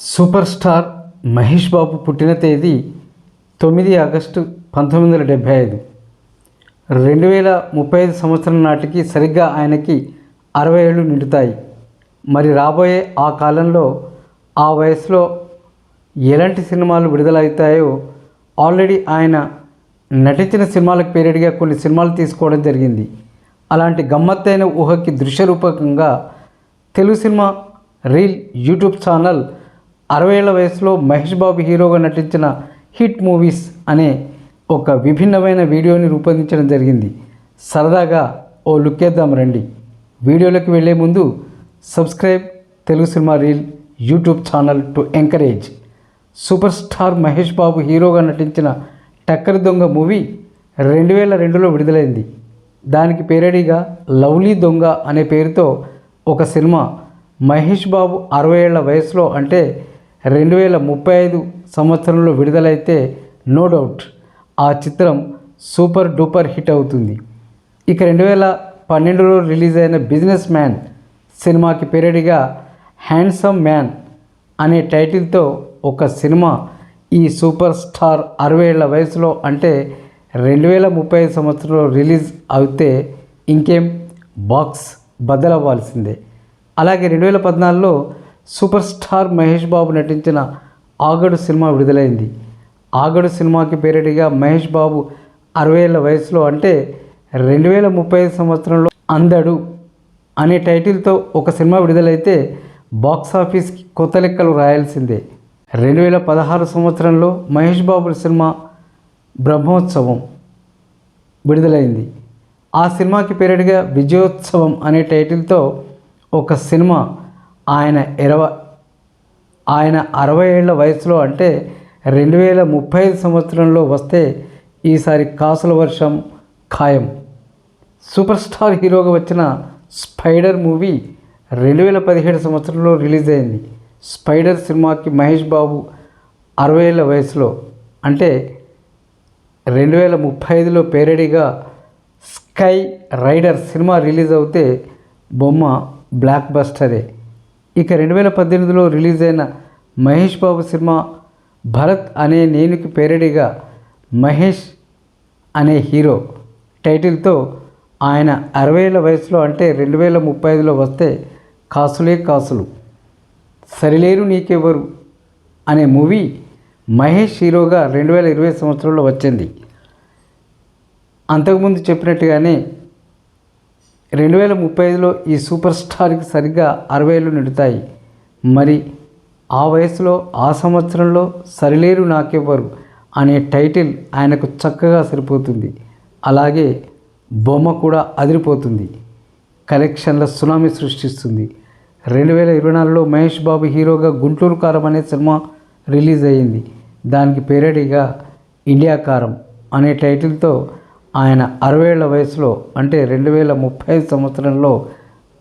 Super star Mahesh బాబు పుట్టిన తేదీ తొమ్మిది ఆగస్టు పంతొమ్మిది వందల డెబ్భై ఐదు. రెండు వేల ముప్పై ఐదు సంవత్సరం నాటికి సరిగ్గా ఆయనకి అరవై ఏళ్ళు నిండుతాయి. మరి రాబోయే ఆ కాలంలో ఆ వయసులో ఎలాంటి సినిమాలు విడుదలవుతాయో ఆల్రెడీ ఆయన నటించిన సినిమాలకు పీరియడ్గా కొన్ని సినిమాలు తీసుకోవడం జరిగింది. అలాంటి గమ్మత్తైన ఊహకి దృశ్యరూపకంగా Telugu cinema reel YouTube channel అరవై ఏళ్ళ వయసులో మహేష్ బాబు హీరోగా నటించిన హిట్ మూవీస్ అనే ఒక విభిన్నమైన వీడియోని రూపొందించడం జరిగింది. సరదాగా ఓ లుక్ వేద్దాం రండి. వీడియోలోకి వెళ్ళే ముందు subscribe Telugu cinema reel YouTube channel to encourage. Super star Mahesh Babu హీరోగా నటించిన టక్కరి దొంగ మూవీ రెండు వేల రెండులో విడుదలైంది. దానికి పేరడిగా లవ్లీ దొంగ అనే పేరుతో ఒక సినిమా మహేష్ బాబు అరవై ఏళ్ళ వయసులో అంటే రెండు వేల ముప్పై ఐదు సంవత్సరంలో విడుదలైతే నో డౌట్ ఆ చిత్రం సూపర్ డూపర్ హిట్ అవుతుంది. ఇక రెండు వేల పన్నెండులో రిలీజ్ అయిన బిజినెస్ మ్యాన్ సినిమాకి పేరడిగా హ్యాండ్సమ్ మ్యాన్ అనే టైటిల్తో ఒక సినిమా ఈ సూపర్ స్టార్ అరవై ఏళ్ళ వయసులో అంటే రెండు వేల ముప్పై ఐదు సంవత్సరంలో రిలీజ్ అవుతే ఇంకేం? బాక్స్ బద్దలవ్వాల్సిందే అలాగే రెండు వేల పద్నాలుగులో సూపర్ స్టార్ మహేష్ బాబు నటించిన ఆగడు సినిమా విడుదలైంది. ఆగడు సినిమాకి పేరిడిగా మహేష్ బాబు అరవై ఏళ్ళ వయసులో అంటే రెండు వేల ముప్పై ఐదు సంవత్సరంలో అందడు అనే టైటిల్తో ఒక సినిమా విడుదలైతే బాక్స్ ఆఫీస్కి కొత్త లెక్కలు రాయాల్సిందే. రెండు వేల పదహారు సంవత్సరంలో మహేష్ బాబు సినిమా బ్రహ్మోత్సవం విడుదలైంది. ఆ సినిమాకి పేరిడిగా విజయోత్సవం అనే టైటిల్తో ఒక సినిమా ఆయన ఇరవ ఆయన అరవై ఏళ్ళ వయసులో అంటే రెండు వేల ముప్పై ఐదు సంవత్సరంలో వస్తే ఈసారి కాసుల వర్షం ఖాయం. సూపర్ స్టార్ హీరోగా వచ్చిన స్పైడర్ మూవీ రెండు వేల పదిహేడు సంవత్సరంలో రిలీజ్ అయింది. స్పైడర్ సినిమాకి మహేష్ బాబు అరవై ఏళ్ళ వయసులో అంటే రెండు వేల ముప్పై ఐదులో పేరడిగా స్కై రైడర్ సినిమా రిలీజ్ అవుతే బొమ్మ బ్లాక్ బస్టరే. ఇక రెండు వేల పద్దెనిమిదిలో రిలీజ్ అయిన మహేష్ బాబు సినిమా భరత్ అనే నేనుకి పేరడిగా మహేష్ అనే హీరో టైటిల్తో ఆయన అరవై ఏళ్ళ వయసులో అంటే రెండు వేల ముప్పై ఐదులో వస్తే కాసులే కాసులు. సరిలేరు నీకెవరు అనే మూవీ మహేష్ హీరోగా రెండు వేల ఇరవై సంవత్సరంలో వచ్చింది. అంతకుముందు చెప్పినట్టుగానే రెండు వేల ముప్పై ఐదులో ఈ సూపర్ స్టార్కి సరిగ్గా అరవై ఏళ్ళు నిండుతాయి. మరి ఆ వయసులో ఆ సంవత్సరంలో సరిలేరు నాకెవ్వరు అనే టైటిల్ ఆయనకు చక్కగా సరిపోతుంది. అలాగే బొమ్మ కూడా అదిరిపోతుంది. కలెక్షన్ల సునామీ సృష్టిస్తుంది. రెండు వేల ఇరవై నాలుగులో మహేష్ బాబు హీరోగా గుంటూరు కారం అనే సినిమా రిలీజ్ అయ్యింది. దానికి పేరడీగా ఇండియా కారం అనే టైటిల్తో ఆయన అరవై వయసులో అంటే రెండు వేల ముప్పై సంవత్సరంలో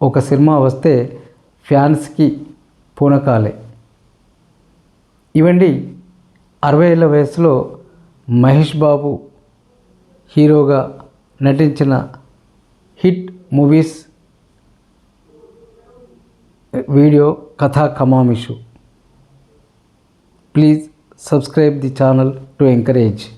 ఒక సినిమా వస్తే ఫ్యాన్స్కి పూనకాలే. ఇవండి అరవై ఏళ్ళ వయసులో మహేష్ బాబు హీరోగా నటించిన హిట్ మూవీస్ వీడియో కథా కమామిషు. Please subscribe the channel to encourage.